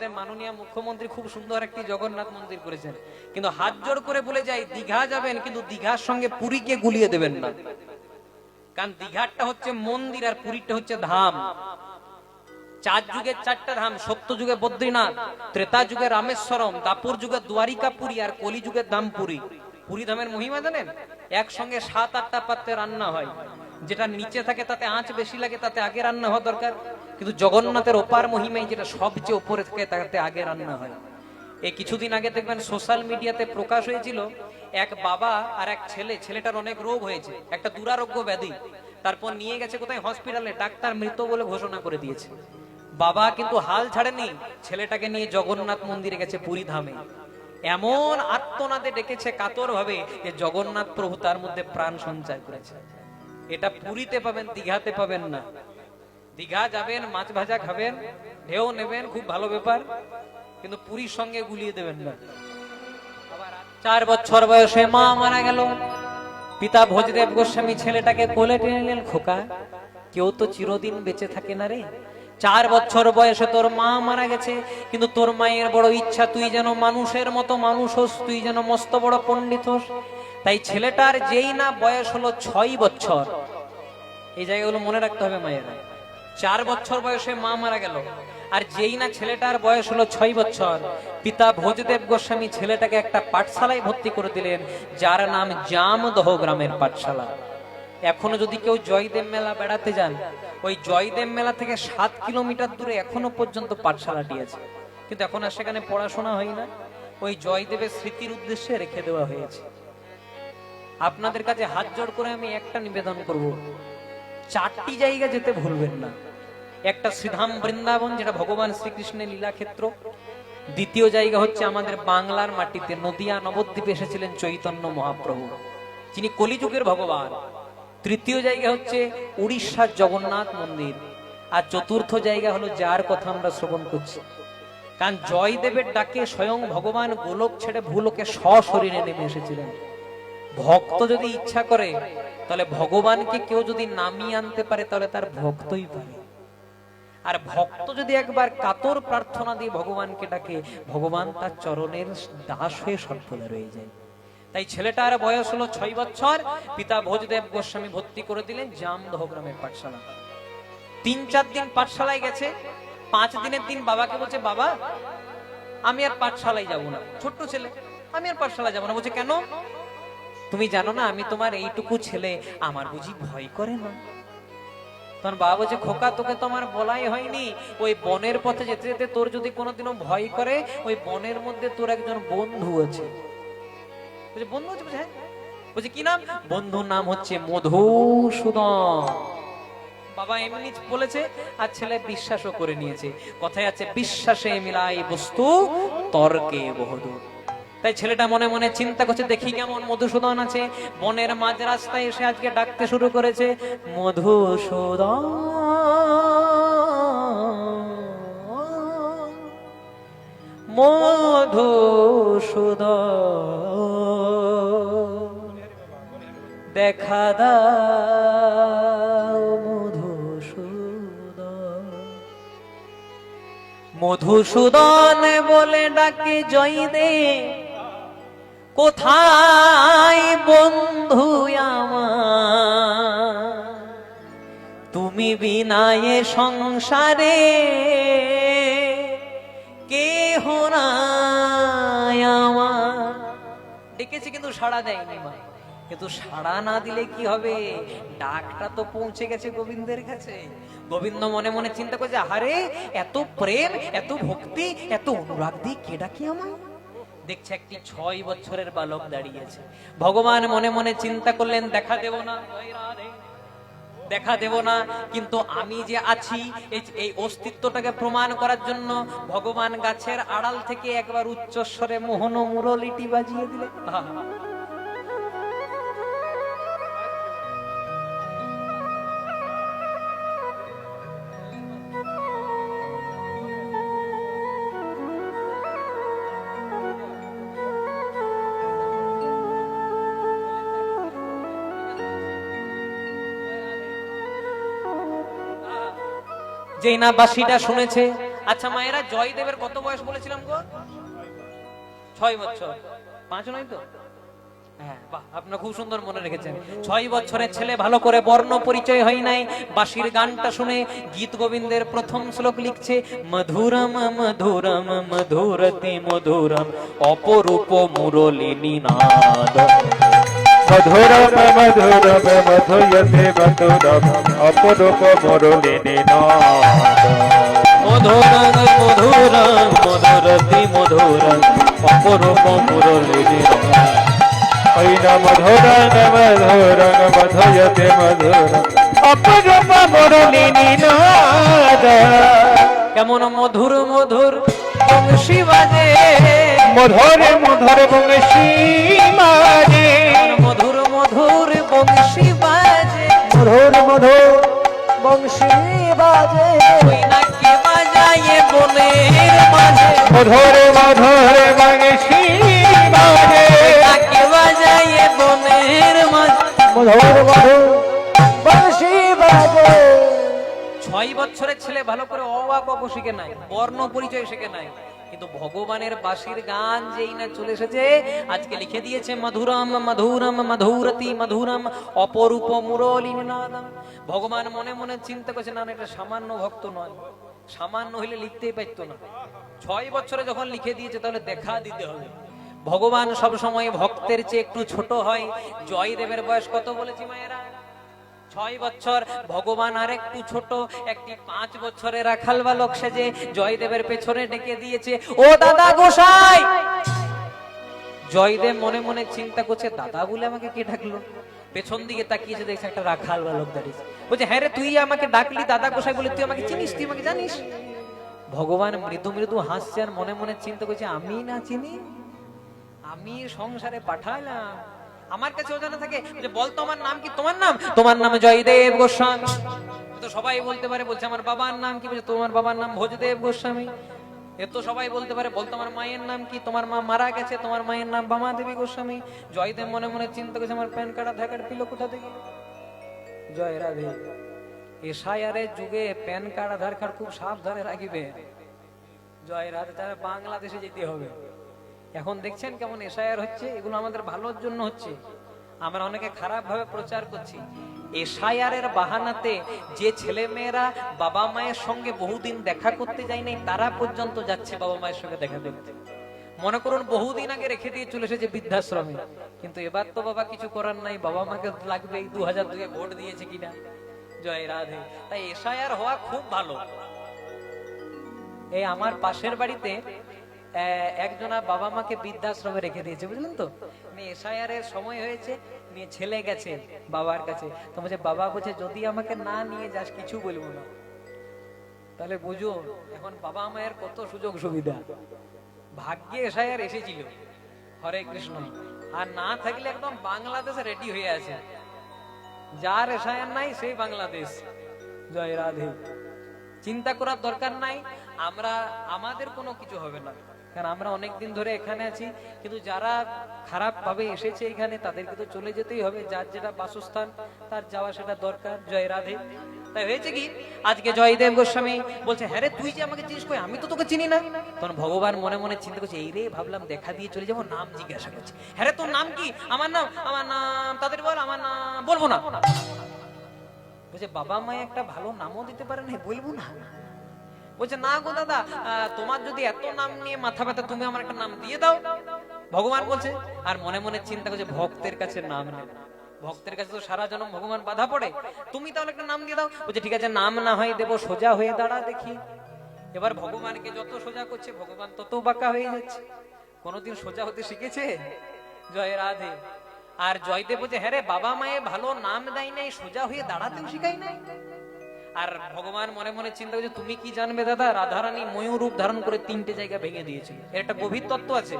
আমাদের মাননীয় মুখ্যমন্ত্রী খুব সুন্দর একটি জগন্নাথ মন্দির করেছেন। কিন্তু হাত জোড় করে বলে যাই দীঘা যাবেন, কিন্তু দীঘার সঙ্গে পুরীকে গুলিয়ে দেবেন না। কারণ দীঘারটা হচ্ছে মন্দির আর পুরীটা হচ্ছে ধাম। চার যুগের চারটা ধাম সত্য যুগে বদ্রীনাথ, ত্রেতা যুগে রামেশ্বরম, দাপুর যুগে দ্বারিকাপুরী আর কলি যুগের ধাম পুরী পুরী ধামের মহিমা জানেন? একসঙ্গে সাত আটটা পাত্রে রান্না হয়। যেটা নিচে থাকে, তাতে আঁচ বেশি লাগে, তাতে আগে রান্না হওয়া দরকার। কিন্তু জগন্নাথের ওপার মহিমায় যেটা সবচেয়ে ওপরে থাকে তাতে আগে রান্না হয়। এই কিছুদিন আগে দেখবেন সোশ্যাল মিডিয়াতে প্রকাশ হয়েছিল, এক বাবা আর এক ছেলে, ছেলেটার অনেক রোগ হয়েছে, একটা দুরারোগ্য ব্যাধি, তারপর নিয়ে গেছে কোথায় হসপিটালে, ডাক্তার মৃত বলে ঘোষণা করে দিয়েছে। বাবা কিন্তু হাল ছাড়েনি, ছেলেটাকে নিয়ে জগন্নাথ মন্দিরে গেছে পুরী ধামে। এমন আত্মনাদে ডেকেছে কাতর ভাবে যে জগন্নাথ প্রভু তার মধ্যে প্রাণ সঞ্চার করেছে। এটা পুরীতে পাবেন, দীঘাতে পাবেন না। দীঘা যাবেন, মাছ ভাজা খাবেন, ঢেউ নেবেন, খুব ভালো ব্যাপার। কিন্তু পুরীর সঙ্গে গুলিয়ে দেবেন না। চার বছর বয়সে মা মারা গেল। পিতা ভোজদেব গোস্বামী ছেলেটাকে কোলে টেনে নিলেন খোকা। কেউ তো চিরদিন বেঁচে থাকে না রে। চার বছর বয়সে তোর মা মারা গেছে। কিন্তু তোর মায়ের বড় ইচ্ছা, তুই যেন মানুষের মতো মানুষ হোস, তুই যেন মস্ত বড় পণ্ডিত হোস। তাই ছেলেটার যেই না বয়স হলো ছয় বছর। এই জায়গাগুলো মনে রাখতে হবে মায়েরা। চার বছর বয়সে মা মারা গেল। আর যেই না ছেলেটার বয়স হলো ছয় বছর, পিতা ভোজদেব গোস্বামী ছেলেটাকে একটা পাঠশালায় ভর্তি করে দিলেন, যার নাম জামদহ গ্রামের পাঠশালা। এখনও যদি কেউ জয়দেব মেলা বেড়াতে যান, ওই জয়দেব মেলা থেকে সাত কিলোমিটার দূরে এখনও পর্যন্ত পাঠশালাটি আছে। কিন্তু এখন আর সেখানে পড়াশোনা হয় না। ওই জয়দেবের স্মৃতির উদ্দেশ্যে রেখে দেওয়া হয়েছে। আপনাদের কাছে হাত জোড় করে আমি একটা নিবেদন করব। চারটি জায়গা যেতে ভুলবেন না। একটা শ্রীধাম বৃন্দাবন, যেটা ভগবান শ্রীকৃষ্ণের লীলাক্ষেত্র। দ্বিতীয় জায়গা হচ্ছে আমাদের বাংলার মাটিতে নদিয়া নবদ্বীপে এসেছিলেন চৈতন্য মহাপ্রভু। যিনি কলিযুগের ভগবান। তৃতীয় জায়গা হচ্ছে উড়িষ্যার জগন্নাথ মন্দির। আর চতুর্থ জায়গা হলো যার কথা আমরা শ্রবণ করছি। কারণ জয়দেবের ডাকে স্বয়ং ভগবান গোলক ছেড়ে ভূলোকে সশরীরে নেমে এসেছিলেন। ভক্ত যদি ইচ্ছা করে, তাহলে ভগবানকে কেউ যদি নামিয়ে আনতে পারে, তাহলে তার ভক্তই পারে আর ভক্ত যদি একবার কাতর প্রার্থনা দিয়ে ভগবানকে ডাকে, ভগবান তার চরণের দাস হয়ে সর্বদা রয়ে যায়। তাই ছেলেটার বয়স হলো ছয় বছর, পিতা ভোজদেব গোস্বামী ভর্তি করে দিলেন জামদহ গ্রামের পাঠশালা। তিন চার দিন পাঠশালায় গেছে, পাঁচ দিনের দিন বাবাকে বলছে, বাবা, আমি আর পাঠশালায় যাব না। ছোট্ট ছেলে, আমি আর পাঠশালায় যাব না। বলছে, কেন? তুমি জানো না, আমি তোমার এইটুকু ছেলে, আমার বুঝি ভয় করে না? তখন বাবা বলছে খোকা, তোকে তো আমার বলাই হয়নি। ওই বনের পথে যেতে যেতে তোর যদি কোনোদিনও ভয় করে, ওই বনের মধ্যে তোর একজন বন্ধু আছে। বলছে, বন্ধু আছে? বলছে হ্যাঁ। বলছে, কি নাম? বন্ধুর নাম হচ্ছে মধুসূদন। বাবা এমনি বলেছে, আর ছেলে বিশ্বাসও করে নিয়েছে। কথায় আছে, বিশ্বাসে মিলাই বস্তু তর্কে বহুদূর। তাই ছেলেটা মনে মনে চিন্তা করছে, দেখি কেমন মধুসূদন আছে। বনের মাঝ রাস্তায় এসে আজকে ডাকতে শুরু করেছে, মধুসূদন মধুসূদন, দেখা দাও মধুসূদন। মধুসূদন বলে ডাকে জয়দে কোথায় বন্ধু তুমি বিনায়ে সংসারে কে আমার। ডেকেছি কিন্তু সাড়া দেয়নি মা। কিন্তু সাড়া না দিলে কি হবে? ডাকটা তো পৌঁছে গেছে গোবিন্দের কাছে। গোবিন্দ মনে মনে চিন্তা করছে আরে এত প্রেম, এত ভক্তি, এত অনুরাগ দিয়ে কে ডাকি আমায়? দেখছে একটি ছয় বছরের বালক দাঁড়িয়েছে। ভগবান মনে মনে চিন্তা করলেন, দেখা দেব না, দেখা দেব না। কিন্তু আমি যে আছি, এই- অস্তিত্বটাকে প্রমাণ করার জন্য ভগবান গাছের আড়াল থেকে একবার উচ্চস্বরে মোহন মুরলিটি বাজিয়ে দিলেন। যেই না বাসিটা শুনেছে। আচ্ছা মায়েরা জয়দেবের কত বয়স বলেছিলাম গো? ছয় বছর। পাঁচ নয় তো? হ্যাঁ আপনারা খুব সুন্দর মনে রেখেছেন। ছয় বছরের ছেলে ভালো করে হয় নাই। বাঁশির গানটা শুনে গীত গোবিন্দের প্রথম শ্লোক লিখছে, মধুরম মধুরম, মধুরতি, মধুরম, অপরূপ মুরলিনী নাদ। মধুরম মধুরম মধুয়তে মধুরম অপরূপ মুরলিনী মধুরম মধুরম মধুরতি মধুরম অপরূপ মুরলিনী ঐন মধুরং মধুরং মধুয়তে মধুরম অপরূপ মুরলিনী কেমন মধুর মধুর বংশী বাজে মধুর মধুর বংশী মারে মধুর বংশী বাজে। মধুর মধুর বংশী বাজে। ওই নাকি বাজায়ে বনের মাঝে। মধুর মধুর বংশী বাজে। নাকি বাজায়ে বনের মাঝে। মধুর মধুর বংশী বাজে। ছয় বছরের ছেলে ভালো করে অবাক অব শিখে নাই বর্ণ পরিচয় শিখে নাই। কিন্তু ভগবানের বাঁশির গান যেই না চলে এসেছে, আজকে লিখে দিয়েছে, মধুরম মধুরম, মধুরতি, মধুরম, অপরূপ মুরলী নাদম ভগবান মনে মনে চিন্তা করছে, না এটা সামান্য ভক্ত নয়। সামান্য হইলে লিখতেই পারতো না। ছয় বছরে যখন লিখে দিয়েছে, তাহলে দেখা দিতে হবে। ভগবান সব সময় ভক্তের চেয়ে একটু ছোট হয়। জয়দেবের বয়স কত বলেছি মায়েরা? ছয় বছর। ভগবান আর একটু ছোট, একটি পাঁচ বছরের রাখাল বালক সেজে জয়দেবের পেছনে ডেকে দিয়েছে। ও দাদা গোসাই! জয়দেব মনে মনে চিন্তা করছে, দাদা বলে আমাকে কে ডাকলো? পেছন দিকে তাকিয়েছে দেখছে একটা রাখাল বালক দাঁড়িয়েছে বলছে হ্যাঁ রে, তুই আমাকে ডাকলি, দাদা গোসাই বলে, তুই আমাকে চিনিস, তুই আমাকে জানিস? ভগবান মৃদু মৃদু হাসছে আর মনে মনে চিন্তা করছে, আমি না চিনি? আমি সংসারে পাঠালাম আমার কাছে জানা থাকে যে বল তোমার নাম কি? তোমার নাম? তোমার নাম জয়দেব গোস্বামী। তো সবাই বলতে পারে, বলছে আমার বাবার নাম কি? বলছে, তোমার বাবার নাম ভোজদেব গোস্বামী। এ তো সবাই বলতে পারে, বল তোমার মায়ের নাম কি? তোমার মা মারা গেছে, তোমার মায়ের নাম বামা দেবী গোস্বামী। জয়দেব মনে মনে চিন্তা করছে, আমার প্যান কার্ড, আধার কার্ড পিলো কোথা থেকে? জয় রাধে। এসআইআরের যুগে প্যান কার্ড, আধার কার্ড খুব সাবধানে রাখিবে। জয় রাধে, তাহলে বাংলাদেশে যেতে হবে। এখন দেখছেন কেমন এসআইআর হচ্ছে, এগুলো আমাদের ভালোর জন্য হচ্ছে। আমরা অনেকে খারাপ ভাবে প্রচার করছি। এর বাহানাতে যে ছেলে মেয়েরা বাবা মায়ের সঙ্গে বহুদিন দেখা করতে যায় নাই, তারা পর্যন্ত যাচ্ছে বাবা মায়ের সঙ্গে দেখা করতে। মনে করুন, বহুদিন আগে রেখে দিয়ে চলে এসেছে বৃদ্ধাশ্রমে। কিন্তু এবার তো বাবা কিছু করার নাই, বাবা মাকে লাগবে এই দু হাজার দুয়ে ভোট দিয়েছে কিনা? জয় রাধে। তাই এসআইআর হওয়া খুব ভালো। এই আমার পাশের বাড়িতে একজনা বাবা মাকে বৃদ্ধাশ্রমে রেখে দিয়েছে, বুঝলেন তো? এসআইআর এর সময় হয়েছে নিয়ে ছেলে গেছে বাবার কাছে। তো বলছে, বাবা বলছে, যদি আমাকে না নিয়ে যাস, কিছু বলব না। তাহলে বুঝো, এখন বাবা মায়ের কত সুযোগ সুবিধা। ভাগ্যে এসআইআর এসেছিল, হরে কৃষ্ণ। আর না থাকলে একদম বাংলাদেশে রেডি হয়ে আছে। যার এসআইআর নাই, সেই বাংলাদেশ। জয় রাধে। চিন্তা করার দরকার নাই, আমরা, আমাদের কোনো কিছু হবে না। কারণ আমরা অনেক দিন ধরে এখানে আছি, কিন্তু যারা খারাপ ভাবে এসেছে এখানে, তাদেরকে তো চলে যেতেই হবে। যার যেটা বাসস্থান, তার যাওয়া সেটা দরকার। জয় রাধে। তাই হয়েছে কি? আজকে জয়দেব গোস্বামী বলছে হ্যাঁ রে, তুই যে আমাকে চিনিস কই? আমি তো তোকে চিনি না। তখন ভগবান মনে মনে চিন্তা করছে, এই রে, ভাবলাম দেখা দিয়ে চলে যাব, নাম জিজ্ঞাসা করছে। হ্যাঁ রে, তোর নাম কি? আমার নাম আমার নাম, তাদের বল, আমার নাম, বলব না। বলছে, বাবা মায়ে একটা ভালো নামও দিতে পারে না বলব না। বলছে না গো দাদা তোমার যদি এত নাম নিয়ে মাথা ব্যথা, তুমি আমার একটা নাম দিয়ে দাও। ভগবান বলছে, আর মনে মনে চিন্তা করছে, ভক্তের কাছে নাম নেই। ভক্তের কাছে তো সারা জনম ভগবান বাধা পড়ে। তুমি তাহলে একটা নাম দিয়ে দাও। বলছে, ঠিক আছে, নাম না হয় দেবো, সোজা হয়ে দাঁড়া দেখি। এবার ভগবানকে যত সোজা করছে, ভগবান তত বাঁকা হয়ে যাচ্ছে। কোনোদিন সোজা হতে শিখেছে? জয় রাধে। আর জয়দেব বলছে হ্যাঁ রে বাবা মায়ে ভালো নাম দেয় নাই, সোজা হয়ে দাঁড়াতেও শিখাই নাই। আর ভগবান মনে মনে চিন্তা করছে তুমি কি জানবে দাদা? রাধারানী ময়ূর রূপ ধারণ করে তিনটে জায়গা ভেঙে দিয়েছিল। এর একটা গভীর তত্ত্ব আছে।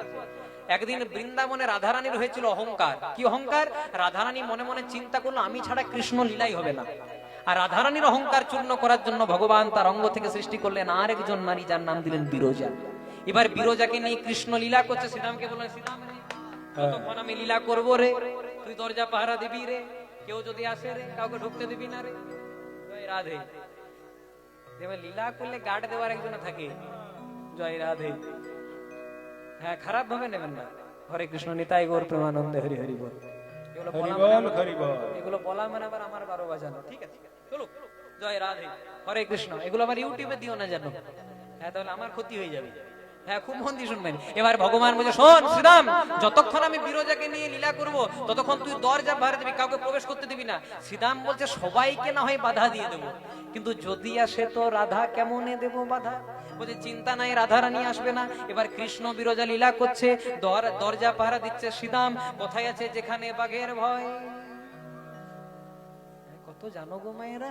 একদিন বৃন্দাবনে রাধারানীর হয়েছিল অহংকার। কি অহংকার? রাধারানী মনে মনে চিন্তা করল আমি ছাড়া কৃষ্ণ লীলাই হবে না। আর রাধারানীর অহংকার চূর্ণ করার জন্য ভগবান তার অঙ্গ থেকে সৃষ্টি করলেন আর একজন নারী যার নাম দিলেন বিরোজা। এবার বিরোজাকে নিয়ে কৃষ্ণ লীলা করছে। শ্রীরামকে বললেন শ্রীরাম রে, কতক্ষণ আমি লীলা করব রে। তুই দরজা পাহারা দিবি রে। কেউ যদি আসে রে কাউকে ঢুকতে দিবি না রে। রাধে। দেবে লীলা করলে গার্ড দেওয়ার একজন থাকে। জয় রাধে। হ্যাঁ খারাপ ভাবে নেবেন না। হরে কৃষ্ণ নিতাই গৌর প্রেমানন্দে হরি হরি বল। এগুলো বলা মানে আবার- বলা। মানে আবার আমার বারো বাজানো। ঠিক আছে? চলো জয় রাধে। হরে কৃষ্ণ। এগুলো আবার ইউটিউবে দিও না জানো হ্যাঁ তাহলে আমার ক্ষতি হয়ে যাবে। হ্যাঁ খুব মন দিয়ে শুনবেন। এবার ভগবান বলছে, শোন, শ্রীরাম, যতক্ষণ আমি বিরোজাকে নিয়ে লীলা করব, ততক্ষণ তুই দরজা ভাড়া দিবি, কাউকে প্রবেশ করতে দিবি না। শ্রীরাম বলছে, সবাইকে না হয় বাধা দিয়ে দেবো। কিন্তু যদি আসে তো রাধা, কেমনে দেব বাধা? বলছে, চিন্তা নাই রাধা রানী আসবে না। এবার কৃষ্ণ বিরোজা লীলা করছে দরজা পাহারা দিচ্ছে শ্রীরাম। কোথায় আছে যেখানে বাঘের ভয়? কত জানো গো মায়েরা?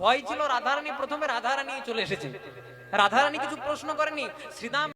ভয় ছিল রাধারানী, প্রথমে রাধারানী চলে এসেছে। রাধারানী কিছু প্রশ্ন করেনি? শ্রীদাম